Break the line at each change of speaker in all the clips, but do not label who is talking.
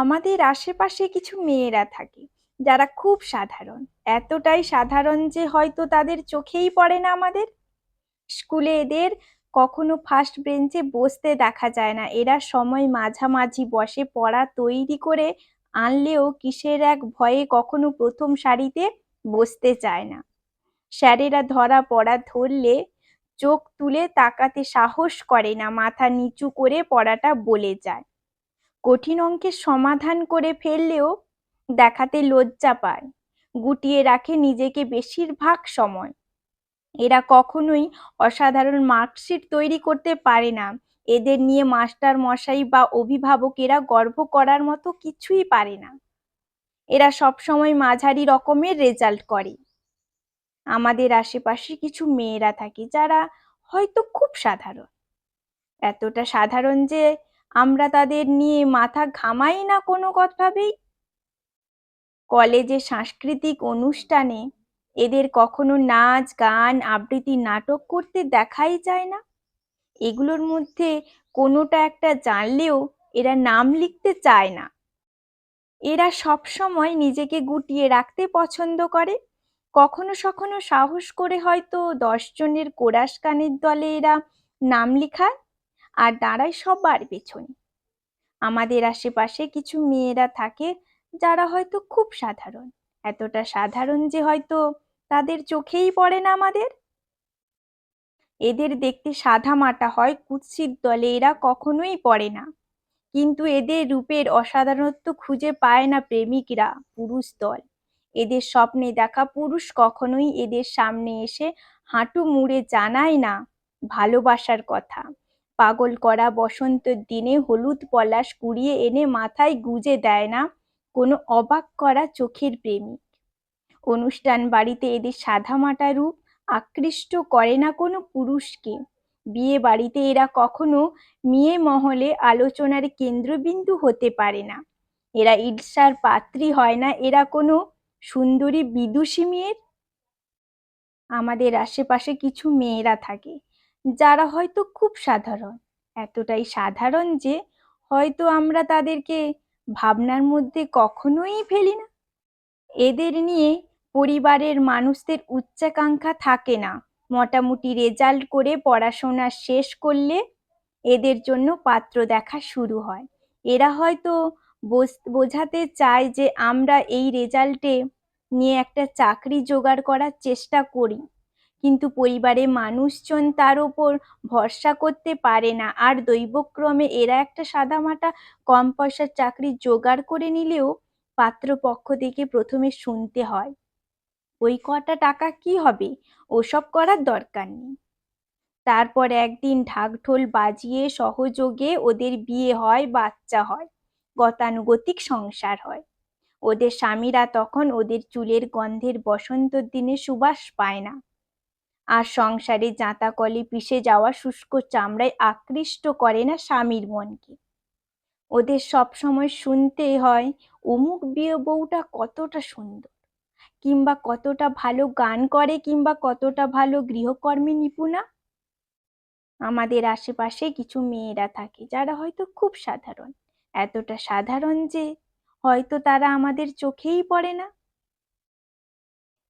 আমাদের আশেপাশে কিছু মেয়েরা থাকে, যারা খুব সাধারণ। এতটাই সাধারণ যে হয়তো তাদের চোখেই পড়ে না আমাদের। স্কুলে এদের কখনো ফার্স্ট বেঞ্চে বসতে দেখা যায় না। এরা সময় মাঝামাঝি বসে পড়া তৈরি করে আনলেও কিসের এক ভয়ে কখনো প্রথম সারিতে বসতে চায় না। স্যারেরা ধরা পড়া ধরলে চোখ তুলে তাকাতে সাহস করে না, মাথা নিচু করে পড়াটা বলে যায়। কঠিন অঙ্কের সমাধান করে ফেললেও দেখাতে লজ্জা পায়। গুটিয়ে রাখে নিজেকে বেশিরভাগ সময়। এরা কখনোই অসাধারণ মার্কশিট তৈরি করতে পারে না। এদের নিয়ে মাস্টার মশাই বা অভিভাবকেরা গর্ব করার মতো কিছুই পারে না। এরা সবসময় মাঝারি রকমের রেজাল্ট করে। আমাদের আশেপাশে কিছু মেয়েরা থাকে যারা হয়তো খুব সাধারণ। এতটা সাধারণ যে আমরা তাদের নিয়ে মাথা ঘামাই না কোনো কথাবেই? কলেজে সাংস্কৃতিক অনুষ্ঠানে এদের কখনো নাচ, গান, আবৃত্তি, নাটক করতে দেখাই যায় না। এগুলোর মধ্যে কোনোটা একটা জানলেও এরা নাম লিখতে চায় না। এরা সব সময় নিজেকে গুটিয়ে রাখতে পছন্দ করে। কখনো সখনো সাহস করে হয়তো দশজনের কোরাস কানের দলে এরা নাম লিখায়। আর দাঁড়ায় সবার পেছনে। আমাদের আশেপাশে কিছু মেয়েরা থাকে যারা হয়তো খুব সাধারণ। এতটা সাধারণ যে হয়তো তাদের চোখেই পড়ে না আমাদের। এদের দেখতে সাদা মাটা হয়, কুৎসিত দলে এরা কখনোই পড়ে না। কিন্তু এদের রূপের অসাধারণত্ব খুঁজে পায় না প্রেমিকরা, পুরুষ দল। এদের স্বপ্নে দেখা পুরুষ কখনোই এদের সামনে এসে হাঁটু মুড়ে জানায় না ভালোবাসার কথা। পাগল করা বসন্তের দিনে হলুদ পলাশ কুড়িয়ে এনে মাথায় গুজে দেয় না কোনো অবাক করা চোখের প্রেমিক। অনুষ্ঠান বাড়িতে এদের সাদামাটা রূপ আকৃষ্ট করে না কোনো পুরুষকে। বিয়ে বাড়িতে এরা কখনো মেয়ে মহলে আলোচনার কেন্দ্রবিন্দু হতে পারে না। এরা ঈর্ষার পাত্রী হয় না এরা কোনো সুন্দরী বিদুষী মেয়ের। আমাদের আশেপাশে কিছু মেয়েরা থাকে। যারা হয়তো খুব সাধারণ। এতটাই সাধারণ যে হয়তো আমরা তাদেরকে ভাবনার মধ্যে কখনোই ফেলি না। এদের নিয়ে পরিবারের মানুষদের উচ্চাকাঙ্ক্ষা থাকে না। মোটামুটি রেজাল্ট করে পড়াশোনা শেষ করলে এদের জন্য পাত্র দেখা শুরু হয়। এরা হয়তো বোঝাতে চায় যে আমরা এই রেজাল্টে নিয়ে একটা চাকরি জোগাড় করার চেষ্টা করি। কিন্তু পরিবারে মানুষজন তার ওপর ভরসা করতে পারে না। আর দৈবক্রমে এরা একটা সাদামাটা কম পয়সার চাকরি জোগাড় করে নিলেও পাত্রপক্ষ থেকে প্রথমে শুনতে হয়, ওই কটা টাকা কি হবে? ওসব করার দরকার নেই। তারপর একদিন ঢাকঢোল বাজিয়ে সহযোগে ওদের বিয়ে হয়, বাচ্চা হয়, গতানুগতিক সংসার হয়। ওদের স্বামীরা তখন ওদের চুলের গন্ধের বসন্তর দিনে সুবাস পায় না। আর সংসারে জাঁতা কলে পিষে যাওয়া শুষ্ক চামড়ায় আকৃষ্ট করে না স্বামীর মনকে। ওদের সব সময় শুনতে হয়, অমুক বিয়ে বউটা কতটা সুন্দর। কিংবা কতটা ভালো গান করে, কিংবা কতটা ভালো গৃহকর্মে নিপুণা? আমাদের আশেপাশে কিছু মেয়েরা থাকে যারা হয়তো খুব সাধারণ। এতটা সাধারণ যে হয়তো তারা আমাদের চোখেই পড়ে না।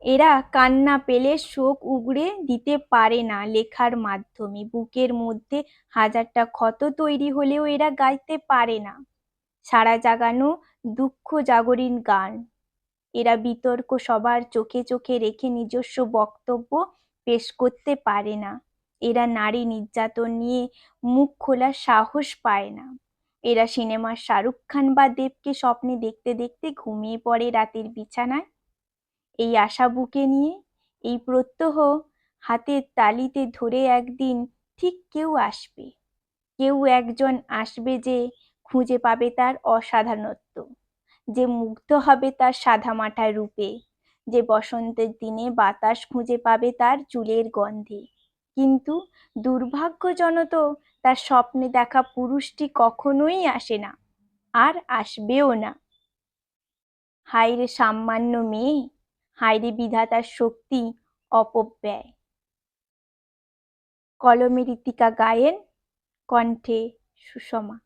এরা কান্না পেলে শোক উগড়ে দিতে পারে না লেখার মাধ্যমে। বুকের মধ্যে হাজারটা ক্ষত তৈরি হলেও এরা গাইতে পারে না। সারা জাগানো দুঃখ জাগরীন গান। এরা বিতর্ক সবার চোখে চোখে রেখে নিজস্ব বক্তব্য পেশ করতে পারে না। এরা নারী নির্যাতন নিয়ে মুখ খোলার সাহস পায় না। এরা সিনেমার শাহরুখ খান বা দেবকে স্বপ্নে দেখতে দেখতে ঘুমিয়ে পড়ে রাতের বিছানায়। এই আশা বুকে নিয়ে, এই প্রত্যহ হাতের তালিতে ধরে একদিন ঠিক কেউ আসবে। কেউ একজন আসবে যে খুঁজে পাবে তার অসাধারণত্ব, যে মুগ্ধ হবে তার সাদামাটা রূপে, যে বসন্তের দিনে বাতাস খুঁজে পাবে তার চুলের গন্ধে। কিন্তু দুর্ভাগ্যজনত তার স্বপ্নে দেখা পুরুষটি কখনোই আসে না, আর আসবেও না। হায়রে সামান্য মেয়ে! হায়রে বিধাতার শক্তি অপব্যয়। কলমের ইতিকা গায়েন কণ্ঠে সুষমা।